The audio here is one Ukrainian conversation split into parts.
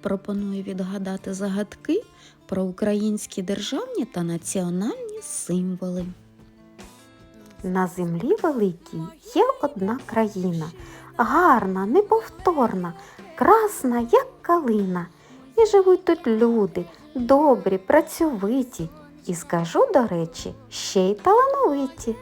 пропоную відгадати загадки про українські державні та національні символи. На землі великій є одна країна, гарна, неповторна, красна, як калина. І живуть тут люди, добрі, працьовиті, і скажу, до речі, ще й талановиті.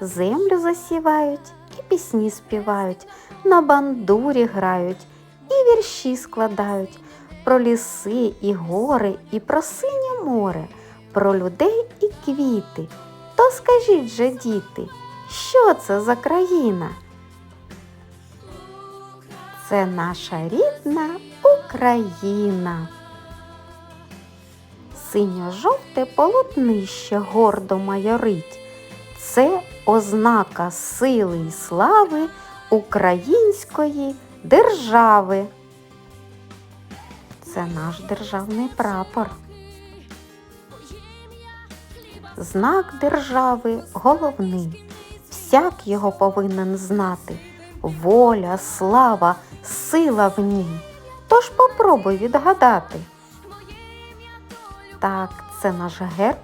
Землю засівають і пісні співають, на бандурі грають і вірші складають про ліси і гори, і про синє море, про людей і квіти. То скажіть же, діти, що це за країна? Це наша рідна Україна. Синьо-жовте полотнище гордо майорить. Це ознака сили і слави української держави. Це наш державний прапор. Знак держави головний. Всяк його повинен знати. Воля, слава, сила в ній. Тож попробуй відгадати. Так, це наш герб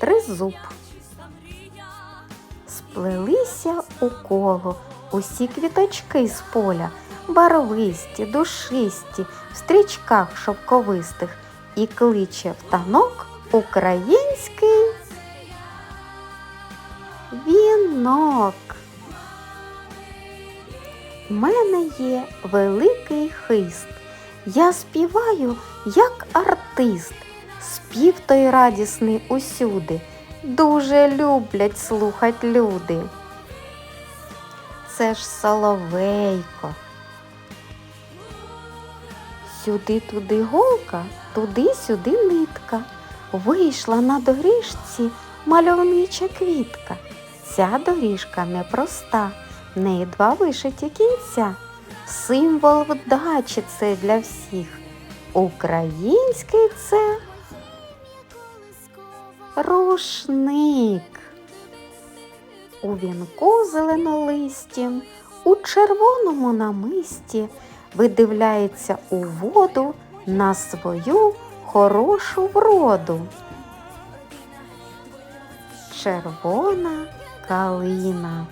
тризуб. Сплелися у коло усі квіточки з поля, барвисті, душисті, в стрічках шовковистих і кличе в танок український вінок. У мене є великий хист. Я співаю, як артист. Спів той радісний усюди. Дуже люблять слухать люди. Це ж соловейко. Сюди туди голка, туди-сюди нитка. Вийшла на доріжці мальовнича квітка. Ця доріжка непроста, в неї два вишиті кінця. Символ вдачі це для всіх. Український це рушник. У вінку зеленолистім, у червоному намисті видивляється у воду на свою хорошу вроду. Червона калина.